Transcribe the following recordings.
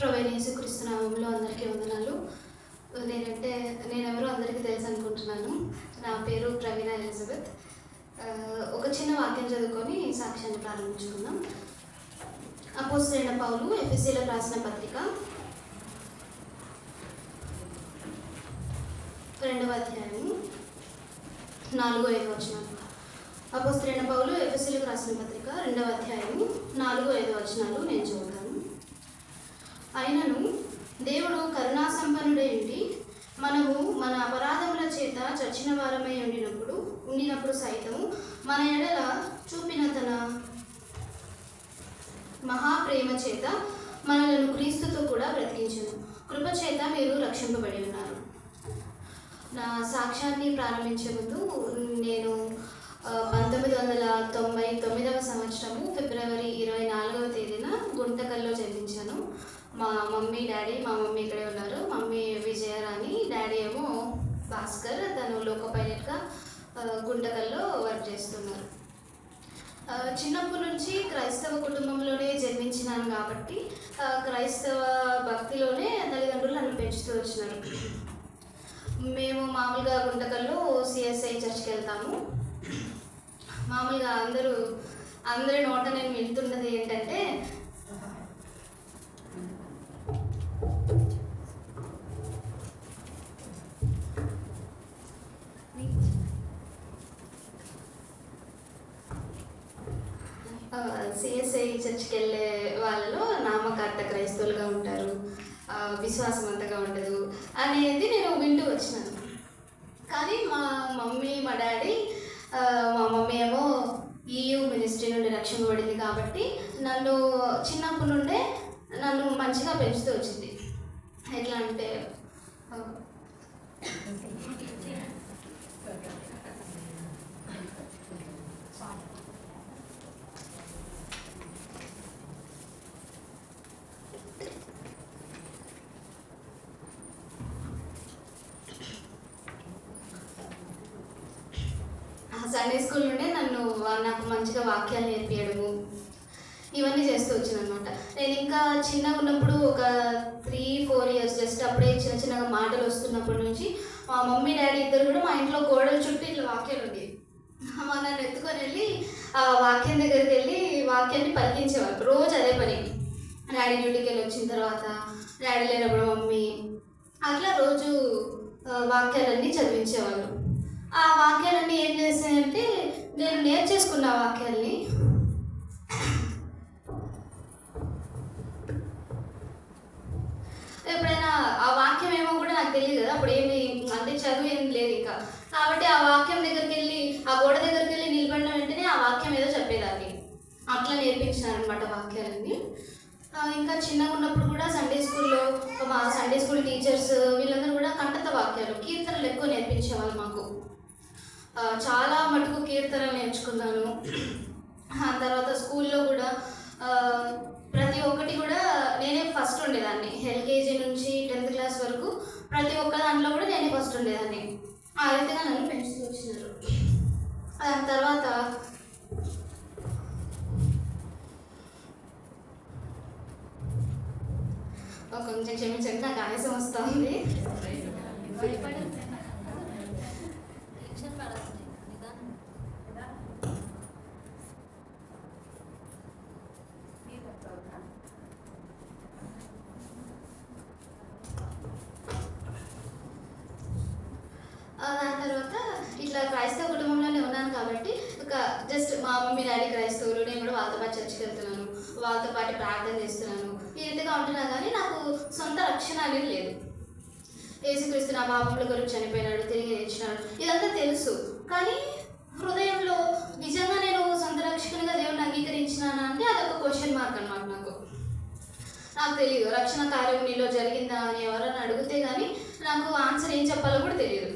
ప్రొవైన్ యేసుక్రీస్తు అందరికీ వందనాలు. నేనంటే నేనెవరో అందరికీ తెలుసు అనుకుంటున్నాను నా పేరు ప్రవీణ ఎలిజబెత్. ఒక చిన్న వాక్యం చదువుకొని సాక్ష్యాన్ని ప్రారంభించుకుందాం. అపోసరైన పౌలు ఎఫ్ఎస్సీలో రాసిన పత్రిక రెండవ అధ్యాయం నాలుగో ఐదు వచనాలు రెండు పౌలు ఎఫ్ఎస్సీలకు రాసిన పత్రిక రెండవ అధ్యాయం నాలుగో ఐదు వచనాలు నేను చదువుతాను. అయినను దేవుడు కరుణాసంపన్నుడేంటి ఉండి మనము మన అపరాధముల చేత చచ్చిన వారమై ఉండినప్పుడు ఉండినప్పుడు సైతము మన ఎడల చూపిన తన మహాప్రేమ చేత మనలను క్రీస్తుతో కూడా బ్రతికించను. కృప చేత మీరు రక్షింపబడి ఉన్నారు. నా సాక్ష్యాన్ని ప్రారంభించే ముందు నేను పంతొమ్మిది వందల తొంభై తొమ్మిదవ సంవత్సరము ఫిబ్రవరి ఇరవై నాలుగవ తేదీన గుంటకల్లో జన్మించాను. మా మమ్మీ డాడీ మా మమ్మీ ఇక్కడే ఉన్నారు. మమ్మీ విజయరాణి డాడీ ఏమో భాస్కర్ తను లోకో పైలట్గా గుంటకల్లో వర్క్ చేస్తున్నారు. చిన్నప్పటి నుంచి క్రైస్తవ కుటుంబంలోనే జన్మించినాను కాబట్టి క్రైస్తవ భక్తిలోనే తల్లిదండ్రులు నన్ను పెంచుతూ వచ్చినారు. మేము మామూలుగా గుంటకల్లో సిఎస్ఐ చర్చ్కి వెళ్తాము. మామూలుగా అందరూ అందరి నోట నేను వింటున్నది ఏంటంటే సిఎస్ఐ చర్చ్కి వెళ్ళే వాళ్ళలో నామకార్థ క్రైస్తవులుగా ఉంటారు. విశ్వాసం అంతగా ఉండదు అనేది నేను వింటూ వచ్చినాను. కానీ మా మమ్మీ మా డాడీ మా మమ్మీ ఏమో ఈయూ మినిస్ట్రీ నుండి రక్షణ పడింది కాబట్టి నన్ను చిన్నప్పటి నుండే నన్ను మంచిగా పెంచుతూ వచ్చింది. ఎట్లా అంటే ఆ, ఆ సండే స్కూల్ నుండే నన్ను నాకు మంచిగా వాక్యాలు నేర్పించడము ఇవన్నీ చేస్తూ వచ్చాను అనమాట నేను ఇంకా చిన్నగా ఉన్నప్పుడు ఒక త్రీ ఫోర్ ఇయర్స్ జస్ట్ అప్పుడే చిన్న చిన్నగా మాటలు వస్తున్నప్పటి నుంచి మా మమ్మీ డాడీ ఇద్దరు కూడా మా ఇంట్లో గోడల చుట్టూ ఇట్లా వాక్యాలు ఉండేవి. మా నన్ను ఎత్తుకొని వెళ్ళి ఆ వాక్యం దగ్గరికి వెళ్ళి వాక్యాన్ని పలికించేవారు. రోజు అదే పని. డాడీ డ్యూటీకి వెళ్ళి వచ్చిన తర్వాత డాడీ లేనప్పుడు మమ్మీ అట్లా రోజు వాక్యాలన్నీ చదివించేవాళ్ళు ఆ వాక్యాలన్నీ ఏం చేస్తాయంటే నేను నేర్చేసుకున్న వాక్యాల్ని. ఎప్పుడైనా ఆ వాక్యం ఏమో కూడా నాకు తెలియదు కదా అప్పుడు ఏమి అంటే చదువు ఏం లేదు ఇంకా. కాబట్టి ఆ వాక్యం దగ్గరికి వెళ్ళి ఆ గోడ దగ్గరికి వెళ్ళి నిలబడిన వెంటనే ఆ వాక్యం ఏదో చెప్పేదాన్ని. అట్లా నేర్పించారనమాట వాక్యాలన్నీ. ఇంకా చిన్నగా ఉన్నప్పుడు కూడా సండే స్కూల్లో మా సండే స్కూల్ టీచర్స్ వీళ్ళందరూ కూడా కంటత వాక్యాలు కీర్తనలు ఎక్కువ నేర్పించేవాళ్ళు మాకు. చాలా మటుకు కీర్తన నేర్చుకున్నాను. ఆ తర్వాత స్కూల్లో కూడా ప్రతి ఒక్కటి కూడా నేనే ఫస్ట్ ఉండేదాన్ని. ఎల్కేజీ నుంచి టెన్త్ క్లాస్ వరకు ప్రతి ఒక్క దాంట్లో కూడా నేనే ఫస్ట్ ఉండేదాన్ని. ఆ రీతిగా నన్ను పెంచుతూ వచ్చినారు. దాని తర్వాత కొంచెం క్షమించండి నాకు ఆయాసం వస్తూ ఉంది ఆ, దాని తర్వాత ఇట్లా క్రైస్తవ కుటుంబంలోనే ఉన్నాను కాబట్టి ఒక జస్ట్ మా మమ్మీ డాడీ క్రైస్తవులు నేను కూడా వాళ్ళతో పాటు చర్చికి వెళ్తున్నాను వాళ్ళతో పాటు ప్రార్థన చేస్తున్నాను ఈ రీతిగా ఉంటున్నా కానీ నాకు సొంత రక్షణ అనేది లేదు. యేసుక్రీస్తు నా పాపముల కొరకు చనిపోయినాడు తిరిగి తెచ్చినాడు ఇదంతా తెలుసు. కానీ హృదయంలో నిజంగా నేను సొంత రక్షకునిగా దేవుడిని అంగీకరించినానా అంటే అదొక క్వశ్చన్ మార్క్ అన్నమాట నాకు. నాకు తెలియదు రక్షణ కార్యం నీలో జరిగిందా అని ఎవరైనా అడిగితే కానీ నాకు ఆన్సర్ ఏం చెప్పాలో కూడా తెలియదు.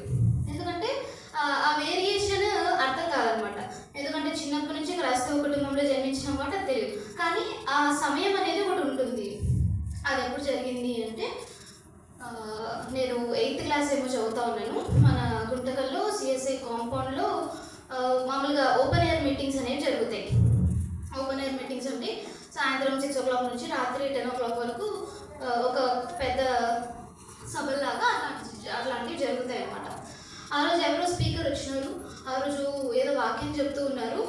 ఆ- వేరియేషన్ అర్థం కాదనమాట. ఎందుకంటే చిన్నప్పటి నుంచి క్రైస్తవ కుటుంబంలో జన్మించిన మాట తెలియదు. కానీ ఆ సమయం అనేది ఒకటి ఉంటుంది. అది ఎప్పుడు జరిగింది అంటే నేను ఎయిత్ క్లాస్ ఏమో చదువుతా ఉన్నాను. మన గుంటకల్లో సిఎస్ఐ కాంపౌండ్లో మామూలుగా ఓపెన్ ఎయిర్ మీటింగ్స్ అనేవి జరుగుతాయి. ఓపెన్ ఎయిర్ మీటింగ్స్ అంటే సాయంత్రం సిక్స్ ఓ క్లాక్ నుంచి రాత్రి టెన్ ఓ క్లాక్ వరకు ఒక పెద్ద సభల్లాగా అట్లాంటి అట్లాంటివి జరుగుతాయి అన్నమాట ఆ రోజు ఎవరో స్పీకర్ వచ్చినారు. ఆ రోజు ఏదో వాక్యం చెప్తూ ఉన్నారు.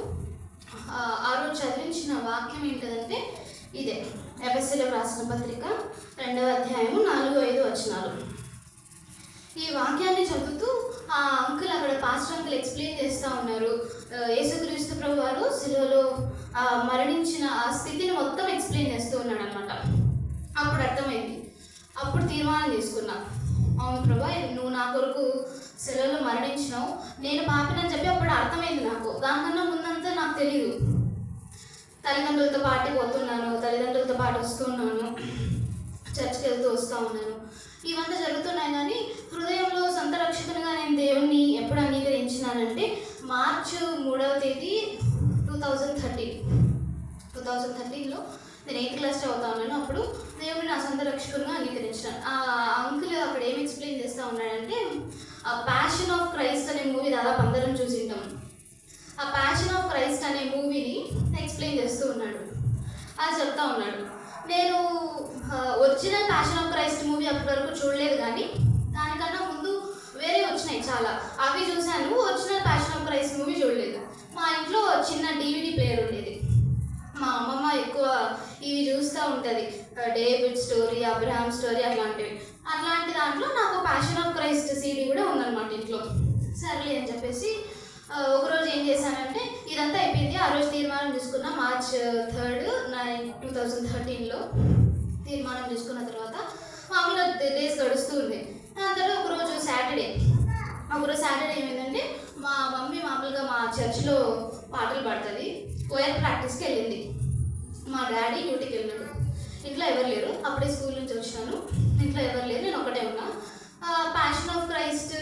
ఆ రోజు చదివించిన వాక్యం ఏంటంటే ఇదే. ఎఫ్ఎస్సీలో రాసిన పత్రిక రెండవ అధ్యాయము నాలుగు ఐదు వచనాలు. ఈ వాక్యాన్ని చదువుతూ ఆ అంకుల్ అక్కడ పాస్టర్ అంకుల్ ఎక్స్ప్లెయిన్ చేస్తూ ఉన్నారు. యేసుక్రీస్తు ప్రభు వారు సిలువలో మరణించిన ఆ స్థితిని మొత్తం ఎక్స్ప్లెయిన్ చేస్తూ ఉన్నాడు అనమాట అప్పుడు అర్థమైంది. అప్పుడు తీర్మానం తీసుకున్నాను అవును ప్రభా నువ్వు నా కొరకు సెలవులో మరణించినావు. నేను పాపినని చెప్పి అప్పుడు అర్థమైంది నాకు. దానికన్నా ముందంతా నాకు తెలియదు తల్లిదండ్రులతో పాటు పోతున్నాను తల్లిదండ్రులతో పాటు వస్తున్నాను చర్చ్కి వెళ్తూ వస్తూ ఉన్నాను. ఇవంతా జరుగుతున్నాయి కానీ హృదయంలో సొంత రక్షకునిగా నేను దేవుణ్ణి ఎప్పుడు అంగీకరించినానంటే మార్చ్ మూడవ తేదీ two thousand thirty two thousand థర్టీన్లో నేను ఎయిత్ క్లాస్ చదువుతా ఉన్నాను. అప్పుడు దేవుడిని నా సొంత రక్షకునిగా అంగీకరించాను ఆ అంకుల్ అక్కడ ఏం ఎక్స్ప్లెయిన్ చేస్తూ ఉన్నాడంటే ఆ ప్యాషన్ ఆఫ్ క్రైస్ట్ అనే మూవీ దాదాపు అందరం చూసి ఉంటాం. ఆ ప్యాషన్ ఆఫ్ క్రైస్ట్ అనే మూవీని ఎక్స్ప్లెయిన్ చేస్తూ ఉన్నాడు. అది చెప్తా ఉన్నాడు. నేను original passion of Christ movie అప్పటి వరకు చూడలేదు కానీ దానికన్నా ముందు వేరే వచ్చినాయి చాలా. అవి చూశాను original passion of Christ movie చూడలేదు. మా ఇంట్లో చిన్న డివిడి ప్లేయర్ ఉండేది. మా అమ్మమ్మ ఎక్కువ ఇవి చూస్తూ ఉంటుంది. డేవిడ్ స్టోరీ అబ్రహాం స్టోరీ అట్లాంటివి. అట్లాంటి దాంట్లో నాకు ప్యాషన్ ఆఫ్ క్రైస్ట్ సీడీ కూడా ఉందన్నమాట ఇంట్లో. సర్లే అని చెప్పేసి ఒకరోజు ఏం చేశానంటే ఇదంతా అయిపోయింది. ఆ రోజు తీర్మానం తీసుకున్న March third nine two thousand థర్టీన్లో తీర్మానం తీసుకున్న తర్వాత మామూలుగా డేస్ గడుస్తుంది దాని తర్వాత ఒకరోజు సాటర్డే. ఒకరోజు సాటర్డే ఏమైందంటే మా మమ్మీ మామూలుగా మా చర్చిలో పాటలు పాడుతుంది. కోయర్ ప్రాక్టీస్కి వెళ్ళింది. మా డాడీ డ్యూటీకి వెళ్ళాడు ఇంట్లో ఎవరు లేరు. అప్పుడే స్కూల్ నుంచి వచ్చాను ఇంట్లో ఎవరు లేరు. నేను ఒకటే ఉన్నా. ప్యాషన్ ఆఫ్ క్రైస్ట్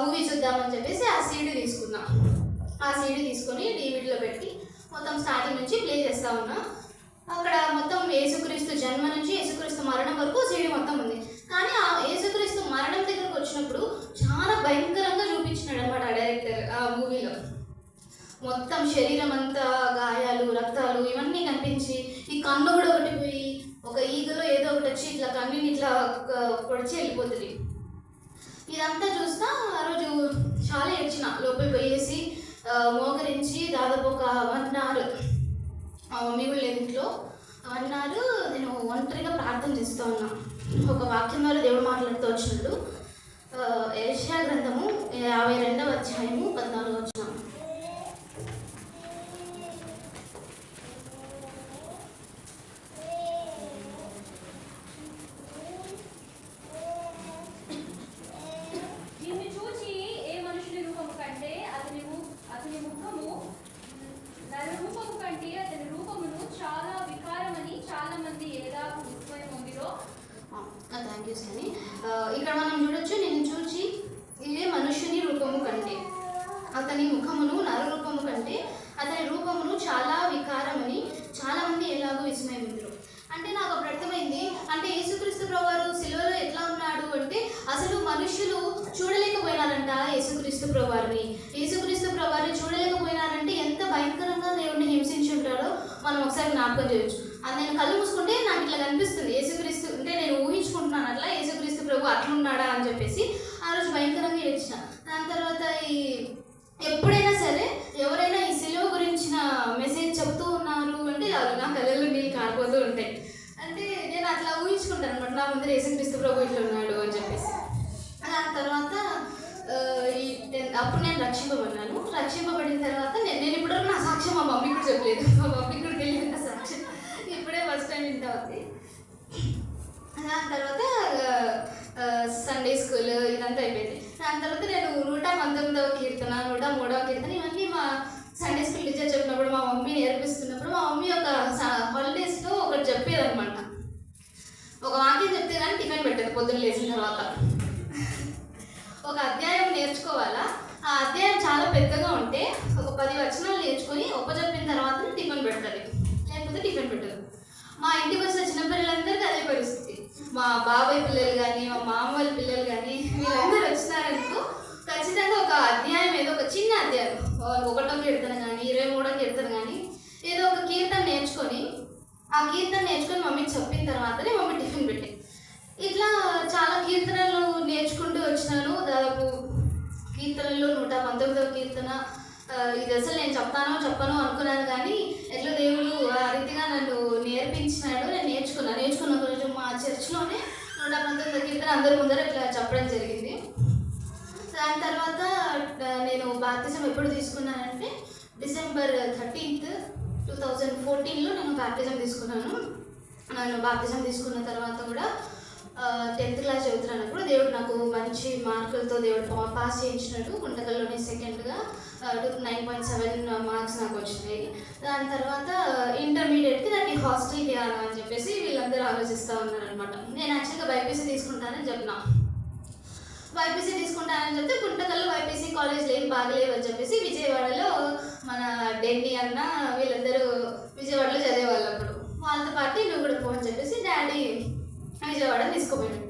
మూవీ చూద్దామని చెప్పేసి ఆ సీడీ తీసుకున్నా. ఆ సీడీ తీసుకొని డీవీడీలో పెట్టి మొత్తం స్టార్టింగ్ నుంచి ప్లే చేస్తా ఉన్నా. అక్కడ మొత్తం యేసుక్రీస్తు జన్మ నుంచి యేసుక్రీస్తు మరణం వరకు సీడీ మొత్తం ఉంది. కానీ ఆ యేసుక్రీస్తు మరణం దగ్గరకు వచ్చినప్పుడు చాలా భయంకరంగా చూపించినాడు అనమాట డైరెక్టర్ ఆ మూవీలో మొత్తం శరీరం అంతా గాయాలు రక్తాలు ఇవన్నీ కనిపించి ఈ కన్ను కూడా ఒకటి పోయి ఒక ఈగలో ఏదో ఒకటి వచ్చి ఇట్లా కన్నుని ఇట్లా పొడిచి వెళ్ళిపోతుంది. ఇదంతా చూస్తా ఆ రోజు చాలా ఏడ్చిన. లోపలికి పోయేసి మోకరించి దాదాపు ఒక వన్ అవర్ మా మమ్మీ కూడా లేదు ఇంట్లో వన్ అవర్ నేను ఒంటరిగా ప్రార్థన చేస్తూ ఉన్నా. ఒక వాక్యం ద్వారా దేవుడు మాట్లాడుతూ వచ్చినట్టు ఏషియా గ్రంథము యాభై రెండవ అధ్యాయము పద్నాలుగు వచ్చినాము దీన్ని చూచి ఏ మనుషుని రూపము కంటే అతని ము- అతని ముఖము నర రూపము కంటే అతని రూపమును చాలా వికారమని చాలా మంది ఎలాగూ విస్మయం ఉందిరో థ్యాంక్ యూ సాని ఇక్కడ మనం చూడొచ్చు నేను చూచి ఇవే మనుష్యుని రూపము కంటే అతని ముఖమును నర రూపము కంటే అతని రూపమును చాలా వికారమని చాలా మంది ఎలాగో విస్మయమిందరు అంటే నాకు అప్పుడు అర్థమైంది అంటే యేసుక్రీస్తు ప్రభువారు సిలువలో ఎట్లా ఉన్నాడు అంటే అసలు మనుషులు చూడలేకపోయినారంట యేసుక్రీస్తు ప్రభువారిని యేసుక్రీస్తు ప్రభువారిని చూడలేకపోయినారంటే ఎంత భయంకరంగా దేవుడిని హింసించి ఉంటాడో మనం ఒకసారి జ్ఞాపకం చేయొచ్చు. అది నేను కళ్ళు మూసుకుంటే నాకు ఇట్లా కనిపిస్తుంది. యేసుక్రీస్తు అంటే నేను ఊహించుకుంటున్నాను అట్లా యేసుక్రీస్తు ప్రభు అట్లున్నాడా అని చెప్పేసి ఆ రోజు భయంకరంగా ఏడ్చిన. దాని తర్వాత ఈ ఎప్పుడైనా సరే ఎవరైనా ఈ సిలువ గురించిన మెసేజ్ చెప్తూ ఉన్నారు అంటే నా కళ్ళల్లో నీళ్ళు కారిపోతూ ఉంటాయి. అంటే నేను అట్లా ఊహించుకుంటాను అనమాట. నా ముందర యేసుక్రీస్తు ప్రభు ఇట్లా ఉన్నాడు అని చెప్పేసి. దాని తర్వాత ఈ అప్పుడు నేను రక్షింపబడినాను. రక్షింపబడిన తర్వాత నేను నేను ఇప్పటివరకు నా సాక్ష్యం మా మమ్మీ కూడా చెప్పలేదు. మా మమ్మీ కూడా తెలియదు నా సాక్ష్యం ఇప్పుడే ఇంత ఉంది దాని తర్వాత సండే స్కూల్ ఇదంతా అయిపోయింది. దాని తర్వాత నేను నూట పంతొమ్మిదవ కీర్తన నూట మూడవ కీర్తన ఇవన్నీ మా సండే స్కూల్ టీచర్ చెప్పినప్పుడు మా మమ్మీ నేర్పిస్తున్నప్పుడు మా మమ్మీ ఒక హాలిడేస్లో ఒకటి చెప్పేదన్నమాట. ఒక వాక్యం చెప్తే కానీ టిఫిన్ పెట్టదు పొద్దున్న లేచిన తర్వాత. ఒక అధ్యాయం నేర్చుకోవాలా? ఆ అధ్యాయం చాలా పెద్దగా ఉంటే ఒక పది వచనాలు నేర్చుకొని ఒప్పచెప్పిన తర్వాత టిఫిన్ పెడుతుంది లేకపోతే టిఫిన్ పెట్టదు. మా ఇంటికి వచ్చిన చిన్నపిల్లలందరికీ అదే పరిస్థితి. మా బాబాయ్ పిల్లలు కానీ మా మామ వాళ్ళ పిల్లలు కానీ వీళ్ళందరూ వచ్చినారనుకో ఖచ్చితంగా ఒక అధ్యాయం ఏదో ఒక చిన్న అధ్యాయం. ఒకటో కీర్తన కానీ ఇరవై మూడో కీర్తన కానీ ఏదో ఒక కీర్తన నేర్చుకొని ఆ కీర్తన నేర్చుకొని మమ్మీకి చెప్పిన తర్వాతనే మమ్మీ టిఫిన్ పెట్టి ఇట్లా చాలా కీర్తనలు నేర్చుకుంటూ వచ్చినాను. దాదాపు కీర్తనలు నూట పంతొమ్మిదవ కీర్తన ఇది అసలు నేను చెప్తానో చెప్పను అనుకున్నాను కానీ ఎట్లా దేవుడు ఆ రీతిగా నన్ను నేర్పించినాడు. నేను నేర్చుకున్నాను నేర్చుకున్న కొంచెం రోజు మా చర్చ్లోనే నూట పంతొమ్మిది కీర్తన అందరి ముందర ఇట్లా చెప్పడం జరిగింది. దాని తర్వాత నేను బాప్తిజం ఎప్పుడు తీసుకున్నానంటే డిసెంబర్ థర్టీన్త్ టూ థౌజండ్ ఫోర్టీన్లో నేను బాప్తిజం తీసుకున్నాను. నేను బాప్తిజం తీసుకున్న తర్వాత కూడా టెన్త్ క్లాస్ చదువుతున్నప్పుడు దేవుడు నాకు మంచి మార్కులతో దేవుడు పాస్ చేయించినట్టు గుంటకల్లోనే సెకండ్గా నైన్ పాయింట్ సెవెన్ మార్క్స్ నాకు వచ్చినాయి. దాని తర్వాత ఇంటర్మీడియట్కి దాన్ని హాస్టల్కి అని చెప్పేసి వీళ్ళందరూ ఆలోచిస్తూ ఉన్నారనమాట నేను యాక్చువల్గా బైపీసీ తీసుకుంటానని చెప్పిన. వైపీసీ తీసుకుంటానని చెప్తే గుంటకల్లో వైపీసీ కాలేజ్లు ఏం బాగలేవు అని చెప్పేసి విజయవాడలో మన డెన్నీ అన్న వీళ్ళందరూ విజయవాడలో చదివేవాళ్ళు అప్పుడు. వాళ్ళతో పాటు నువ్వు కూడా పో అని చెప్పేసి డాడీ విజయవాడ తీసుకుపోయాడు.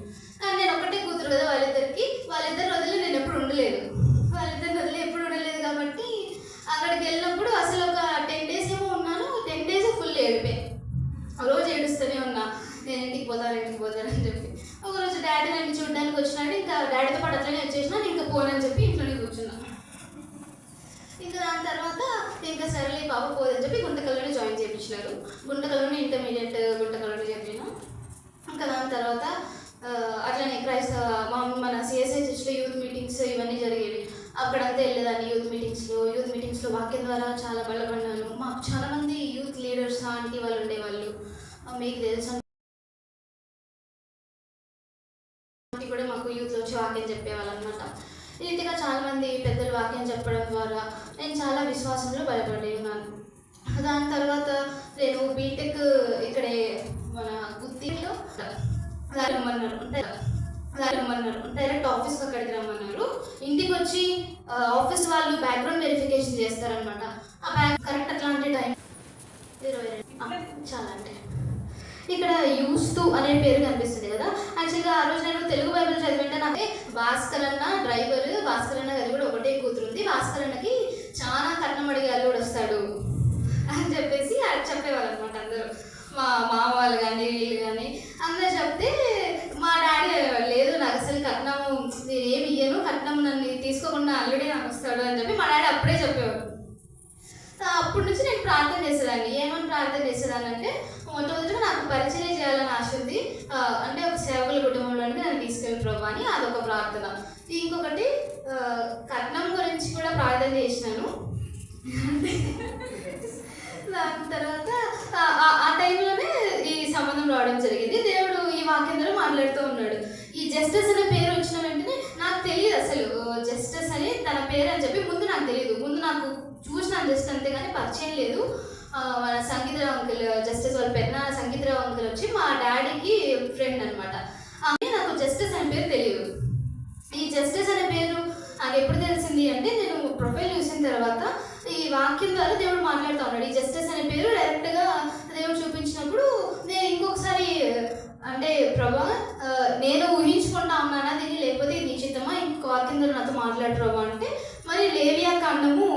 కానీ నేను ఒకటే కూతురు కదా వాళ్ళిద్దరికి వాళ్ళిద్దరు వదిలి నేను ఎప్పుడు ఉండలేదు వాళ్ళిద్దరిని వదిలి ఎప్పుడు ఉండలేదు కాబట్టి అక్కడికి వెళ్ళినప్పుడు అసలు ఒక టెన్ డేస్ ఏమో ఉన్నాను టెన్ డేస్ ఫుల్ ఏడిపోయి రోజు ఏడుస్తూనే ఉన్నా నేను ఇంటికి పోతాను ఇంటికి పోతాను అని చెప్పి ఒకరోజు డాడీ నన్ను చూడడానికి వచ్చినాడు ఇంకా డాడీతో పాటు అట్లనే వచ్చేసిన నేను ఇంకా పోనని చెప్పి ఇంట్లోనే కూర్చున్నా ఇంకా దాని తర్వాత ఇంకా సరేలే పాప పోదని చెప్పి గుంటకల్లోనే జాయిన్ చేయించినారు గుంటకల్లోనే ఇంటర్మీడియట్ గుంటకల్లోనే చెప్పిన ఇంకా దాని తర్వాత ఆ, అట్లనే క్రైస్తవ మా మన సిఎస్ఐ చర్చ్లో యూత్ మీటింగ్స్ ఇవన్నీ జరిగేవి అక్కడంతా వెళ్ళేదాన్ని యూత్ మీటింగ్స్లో యూత్ మీటింగ్స్లో వాక్యం ద్వారా చాలా బలపడ్డాను మాకు చాలా మంది యూత్ లీడర్స్ ఆంటీ వాళ్ళు ఉండేవాళ్ళు ఆ, మీకు తెలుసు ఆంటీ కూడా మాకు యూత్లో వచ్చి వాక్యం చెప్పేవాళ్ళు అనమాట ఈ రీతిగా చాలా మంది పెద్దలు వాక్యం చెప్పడం ద్వారా నేను చాలా విశ్వాసంలో బలపడి ఉన్నాను. దాని తర్వాత నేను బీటెక్ ఇక్కడే మన గుత్తిలో రమ్మన్నారు. రమ్మన్నారు. డైరెక్ట్ ఆఫీస్కి అక్కడికి రమ్మన్నారు. ఇంటికి వచ్చి ఆఫీస్ వాళ్ళు బ్యాక్గ్రౌండ్ వెరిఫికేషన్ చేస్తారనమాట ఆ బ్యాక్ కరెక్ట్ అట్లాంటి టైం ఇరవై చాలా అంటే. ఇక్కడ యూస్తు అనే పేరు కనిపిస్తుంది కదా. యాక్చువల్గా ఆ రోజు నేను తెలుగు బైబిల్ చదివింటే నాకు భాస్కర్ అన్న డ్రైవర్ భాస్కర్ అన్న అది కూడా ఒకటే కూతురుంది. భాస్కర్ అన్నకి చాలా కట్నం అడిగే అల్లుడు వస్తాడు అని చెప్పేసి అది చెప్పేవాళ్ళు అనమాట అందరూ. మా మామ వాళ్ళు కానీ వీళ్ళు కానీ అందరూ చెప్తే మా డాడీ లేదు నాకు అసలు కట్నము నేను ఏమి ఇయ్యను కట్నం నన్ను తీసుకోకుండా అల్లుడే నాకు వస్తాడు అని చెప్పి మా డాడీ అప్పుడే చెప్పేవాడు. అప్పటి నుంచి నేను ప్రార్థన చేసేదాన్ని. ఏమని ప్రార్థన చేసేదాన్ని అంటే మొట్టమొదటిగా నాకు పరిచయం చేయాలని ఆశ ఉంది. అంటే ఒక సేవకుల కుటుంబంలోనికి నన్ను తీసుకెళ్ళి ప్రభు అని అదొక ప్రార్థన. ఇంకొకటి కట్నం గురించి కూడా ప్రార్థన చేసినాను. దాని తర్వాత ఆ- టైంలోనే ఈ సంబంధం రావడం జరిగింది. దేవుడు ఈ వాక్యంలో మాట్లాడుతూ ఉన్నాడు. ఈ జస్టిస్ అనే పేరు వచ్చిన వెంటనే నాకు తెలియదు అసలు. జస్టిస్ అని తన పేరు అని చెప్పి ముందు నాకు తెలియదు. ముందు నాకు చూసినాను జస్ట్ అంతే కానీ పరిచయం లేదు. మన సంగీతరావు అంకుల్ జస్టిస్ వాళ్ళ పెద్ద సంగీతరావు అంకుల్ వచ్చి మా డాడీకి ఫ్రెండ్ అనమాట నాకు జస్టిస్ అనే పేరు తెలియదు. ఈ జస్టిస్ అనే పేరు నాకు ఎప్పుడు తెలిసింది అంటే నేను ప్రొఫైల్ చూసిన తర్వాత ఈ వాక్యం ద్వారా దేవుడు మాట్లాడుతూ ఉన్నాడు. ఈ జస్టిస్ అనే పేరు డైరెక్ట్గా దేవుడు చూపించినప్పుడు నేను ఇంకొకసారి అంటే ప్రభా నేను ఊహించుకుంటా ఉన్నానా దీన్ని? లేకపోతే ఇది నిశ్చితమా ఇంకొక వాక్యం ద్వారా నాతో మాట్లాడు ప్రభా అంటే మరి లేవియా కాండము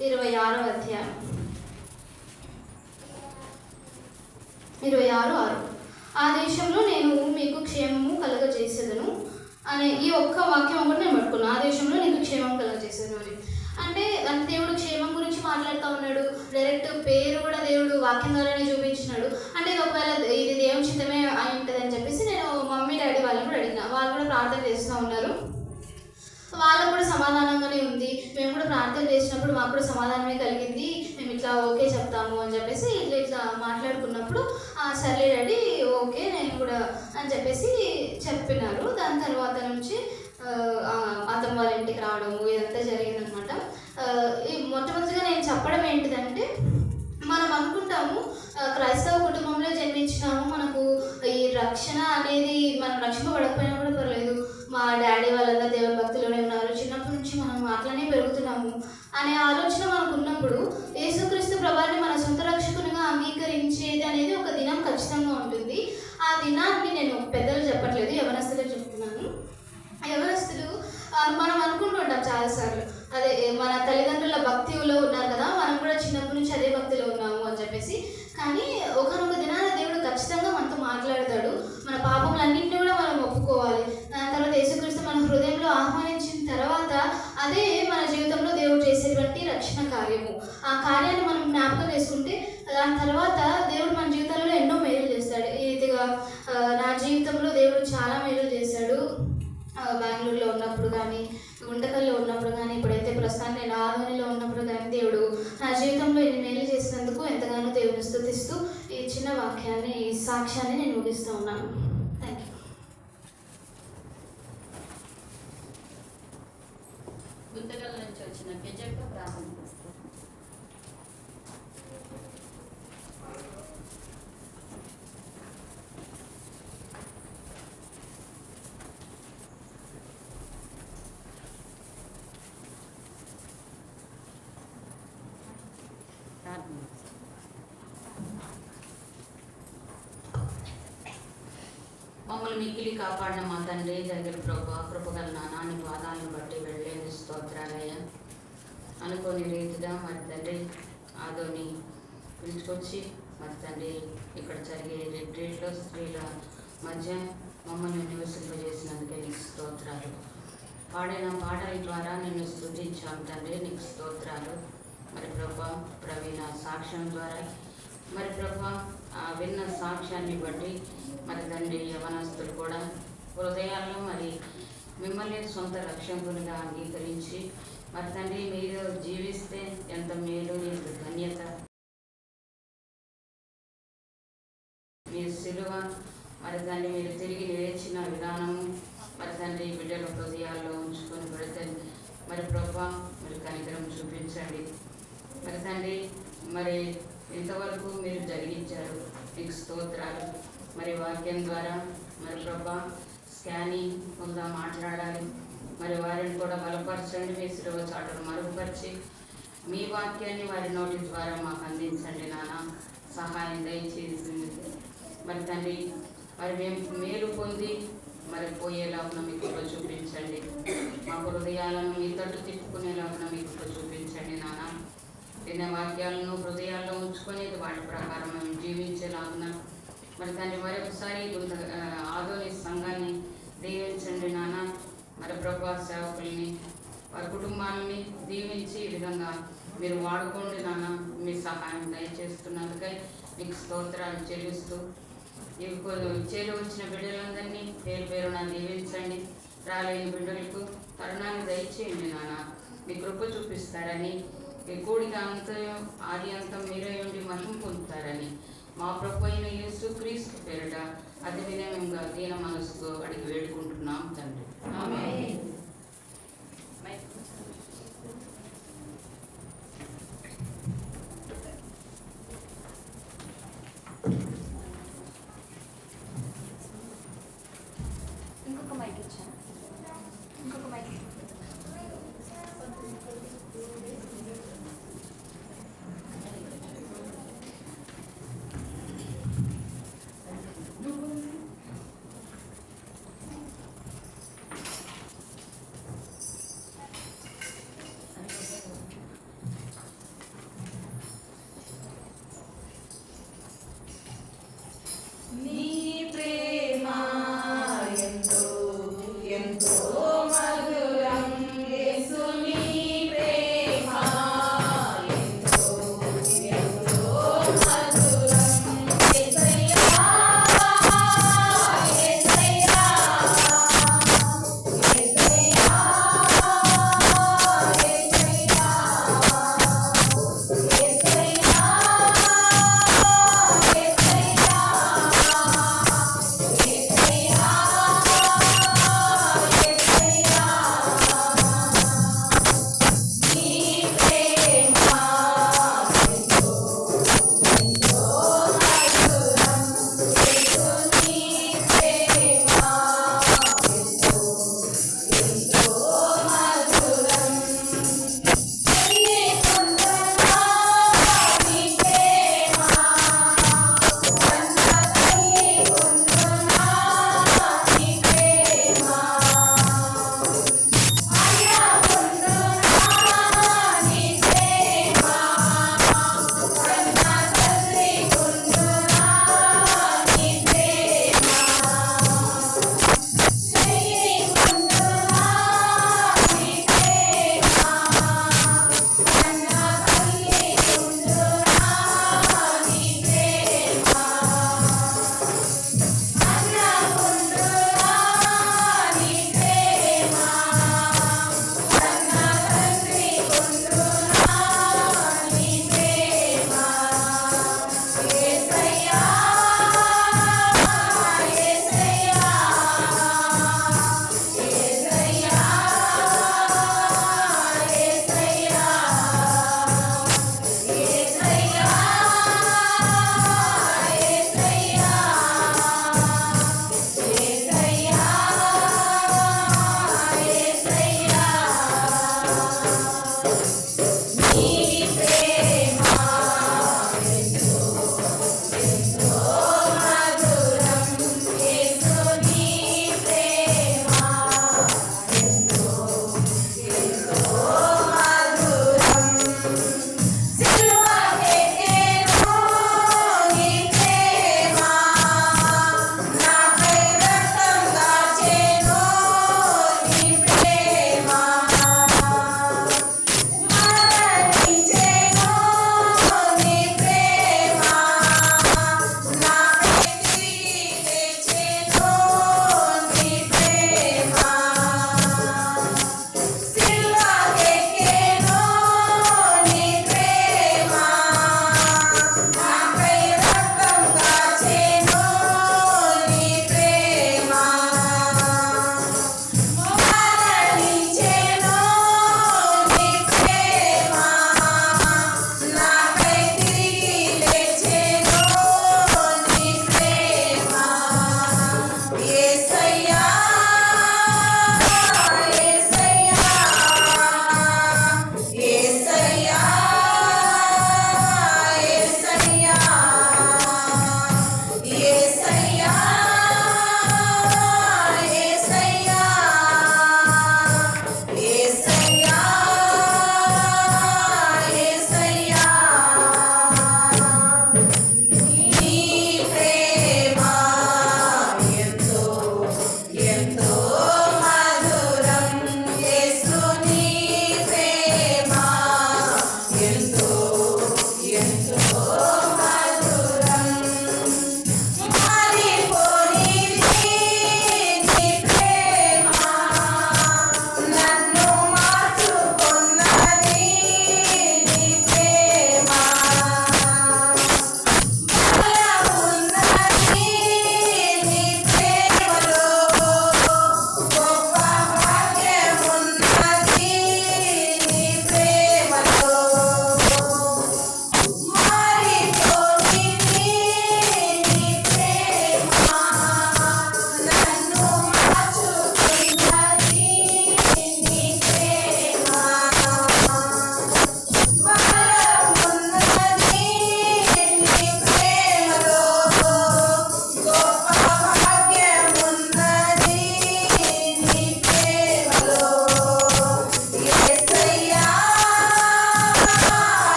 ఇరవై ఆరో అధ్యాయం. ఇరవై ఆరు. ఆరు ఆ దేశంలో నేను మీకు క్షేమము కలగజేసేదను అనే ఈ ఒక్క వాక్యం ఒకటి నేను పట్టుకున్నాను ఆ దేశంలో నీకు క్షేమం కలగజేసేదను అని. అంటే దేవుడు క్షేమం గురించి మాట్లాడుతూ ఉన్నాడు. డైరెక్ట్ పేరు కూడా దేవుడు వాక్యం ద్వారానే చూపించినాడు. అంటే ఒకవేళ ఇది దేవుని చిత్తమే అయి ఉంటుంది అని చెప్పేసి నేను మమ్మీ డాడీ వాళ్ళని కూడా అడిగిన. వాళ్ళు కూడా ప్రార్థన చేస్తూ ఉన్నారు. వాళ్ళకు కూడా సమాధానంగానే ఉంది. మేము కూడా ప్రార్థన చేసినప్పుడు మాకు కూడా సమాధానమే కలిగింది. మేము ఇట్లా ఓకే చెప్తాము అని చెప్పేసి ఇట్లా ఇట్లా మాట్లాడుకున్నప్పుడు సర్లే డాడీ ఓకే నేను కూడా అని చెప్పేసి చెప్పినారు. దాని తర్వాత నుంచి అతను వాళ్ళ ఇంటికి రావడము ఇదంతా జరిగిందనమాట ఈ మొట్టమొదటిగా నేను చెప్పడం ఏంటిదంటే మనం అనుకుంటాము క్రైస్తవ కుటుంబంలో జన్మించినాము మనకు ఈ రక్షణ అనేది మనం రక్షింపబడకపోయినా కూడా పర్లేదు. మా డాడీ వాళ్ళందరూ దేవుని భక్తులు ఉన్నారు చిన్నప్పటి నుంచి మనం అట్లనే పెరుగుతున్నాము అనే ఆలోచన మనకు ఉన్నప్పుడు యేసుక్రీస్తు ప్రభాన్ని మన సొంత రక్షకునిగా అంగీకరించేది అనేది ఒక దినం ఖచ్చితంగా ఉంటుంది. ఆ దినాన్ని నేను పెద్దలు చెప్పట్లేదు యవనస్తులే చెప్తున్నాను. యవనస్తులు మనం అనుకుంటూ ఉంటాం చాలాసార్లు. అదే మన తల్లిదండ్రుల భక్తిలో ఉన్నారు కదా మనం కూడా చిన్నప్పటి నుంచి అదే భక్తిలో ఉన్నాము అని చెప్పేసి కానీ ఒకనొక దినాన దేవుడు ఖచ్చితంగా మనతో మాట్లాడతాడు మన పాపములన్నింటినీ కూడా మనం ఒప్పుకోవాలి దాని తర్వాత యేసుక్రీస్తు మన హృదయంలో ఆహ్వానించిన తర్వాత అదే మన జీవితంలో దేవుడు చేసేటువంటి రక్షణ కార్యము ఆ కార్యాన్ని మనం జ్ఞాపకం చేసుకుంటే దాని తర్వాత దేవుడు మన జీవితంలో ఎన్నో మేలు చేస్తాడు ఈ రీతిగా ఆ, నా జీవితంలో దేవుడు చాలా మేలు చేశాడు ఆ, బెంగళూరులో ఉన్నప్పుడు కానీ గుంటకల్లో ఉన్నప్పుడు కానీ ఇప్పుడైతే ప్రస్తుతాన్ని నేను ఆదోనిలో ఉన్నప్పుడు కానీ దేవుడు నా జీవితంలో ఇన్ని మేలు చేసినందుకు ఎంతగానో దేవుని స్థుతిస్తూ ఈ చిన్న వాక్యాన్ని ఈ సాక్ష్యాన్ని నేను ముగిస్తూ ఉన్నాను. థ్యాంక్ యూ గుంతకల్ నుంచి వచ్చిన గెజెట్ ప్రాంతం మమ్మల్ని మిక్కిలి కాపాడిన మా తండ్రి దగ్గర ప్రభు కృపగల నానాన్ని పాదాలను బట్టి వెళ్ళేది స్తోత్రాలయ అనుకోని రీతిగా మరి తండ్రి ఆదోని పిలుచుకొచ్చి మరి తండ్రి ఇక్కడ జరిగే రిట్రీట్లో స్త్రీల మధ్య మమ్మల్ని నివసింపజేసినందుకే నీకు స్తోత్రాలు. పాడిన పాటల ద్వారా నిన్ను స్థుతించాం తండ్రి నీకు స్తోత్రాలు. మరి ప్రభా ప్రవీణ సాక్ష్యం ద్వారా మరి ప్రభా విన్న సాక్ష్యాన్ని బట్టి మరి తండ్రి యవనస్తులు కూడా హృదయాల్లో మరి మిమ్మల్ని సొంత రక్షకులుగా అంగీకరించి మరి తండ్రి మీరు జీవిస్తే ఎంత మేలు ఎంత ధన్యత. మీ సిలువ మరి తండ్రి మీరు తిరిగి లేచిన విధానము మరి తండ్రి బిడ్డల హృదయాల్లో ఉంచుకొని పెడితే మరి ప్రభా మరి కనికరం చూపించండి. మరి తండ్రి మరి ఇంతవరకు మీరు జరిగించారు. మీకు స్తోత్రాలు. మరి వాక్యం ద్వారా మరి ప్రభా స్కానింగ్ కొంత మాట్లాడాలి. మరి వారిని కూడా బలపరచండి. మీ శిలువ చాటును మరుగుపరిచి మీ వాక్యాన్ని వారి నోటి ద్వారా మాకు అందించండి నాన్న. సహాయం దయచేసి. మరి తండ్రి మరి మేము మేలు పొంది మరి పోయేలాగా మీకు కృప చూపించండి. మా హృదయాలను మీ తట్టు తిప్పుకునేలాగా మీకు కృప చూపించండి నాన్న. విన్న వాక్యాలను హృదయాల్లో ఉంచుకొని వాటి ప్రకారం మేము జీవించేలాగున మరి తండ్రి మరొకసారి కొంత ఆదోని సంఘాన్ని దీవించండి నాన్న. మరి ప్రభా సేవకుల్ని వారి కుటుంబాలని దీవించి ఈ విధంగా మీరు వాడుకోండి నాన్న. మీ సహాయం దయచేస్తున్నందుకై మీకు స్తోత్రాలు చెల్లిస్తూ ఇవి చేరు వచ్చిన బిడ్డలందరినీ పేరు పేరున దీవించండి. రాలేని బిడ్డలకు తరుణాన్ని దయచేయండి నాన్న. మీ కృప చూపిస్తారని ఈ అంతయం ఆది అంతం మీరే ఉండి మహిమ పొందుతారని మా ప్రభు అయిన యేసు క్రీస్తు పేరిట అతి వినయంగా దీన మనసుతో అడిగి వేడుకుంటున్నాం తండ్రి. ఆమె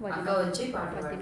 ప్రవీణ వాళ్ళ అమ్మగారు విజయ సిస్టర్ అక్క వచ్చి పాట పాడు.